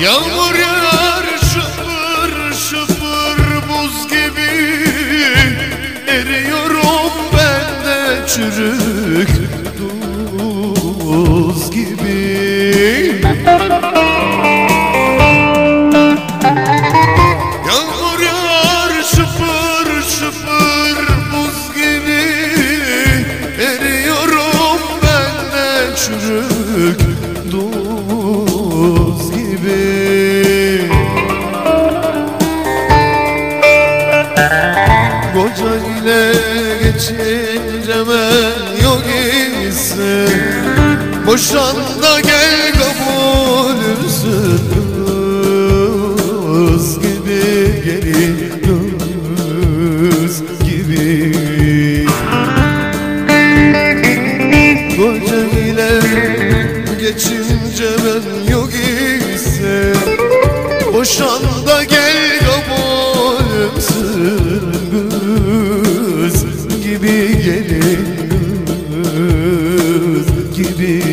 Yağmur yağar şıpır şıpır buz gibi. Eriyorum ben de çürük tuz gibi geçince ben yok ise Boşan da gel kabulümsün Kız gibi gelin kız gibi. Koca ile geçince ben kız gibi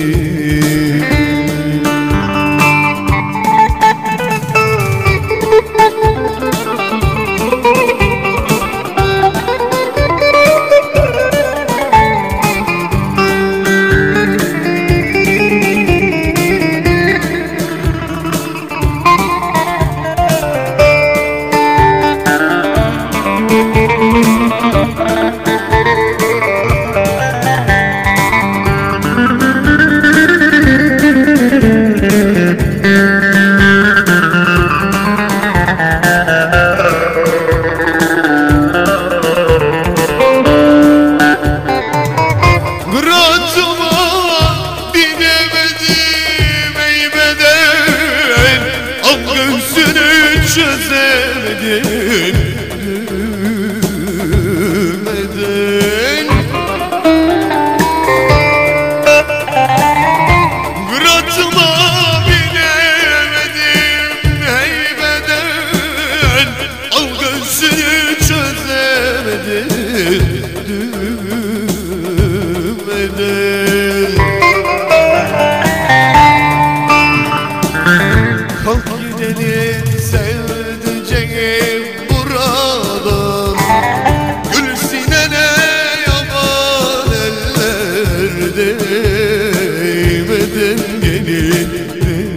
değmeden gelin değmeden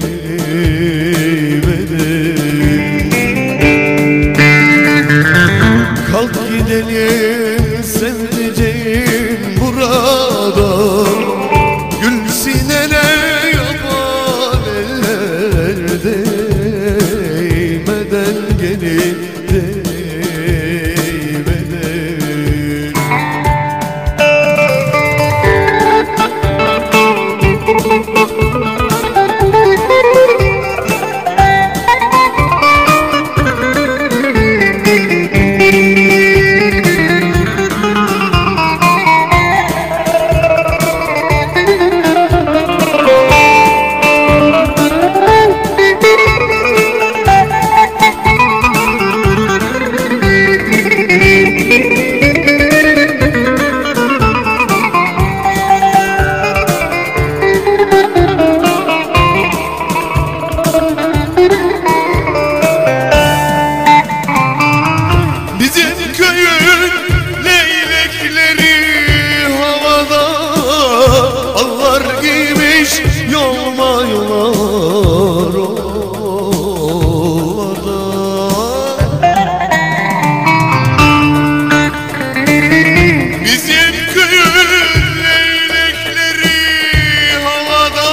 Kalk gidelim sevdiceğim buradan Bizim köyün leylekleri havada Allar giymiş yolma yolar ovada Bizim köyün leylekleri havada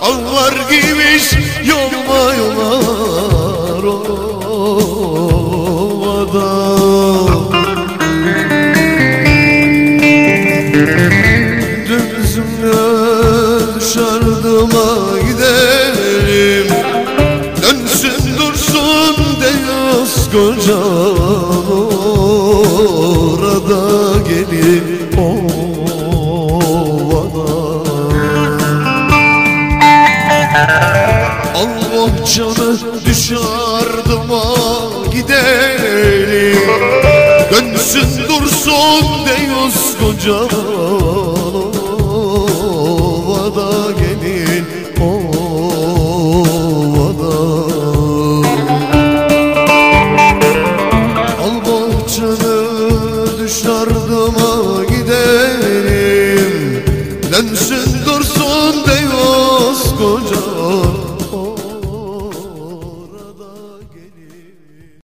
Allar giymiş yolma Dümzümle dışarıdıma gidelim Dönsün dursun Deus koca orada gelin ovada Al bohçanı Yaşın dursun deyiz koca. Ovada gelin ovada. Al bahçene düş ardıma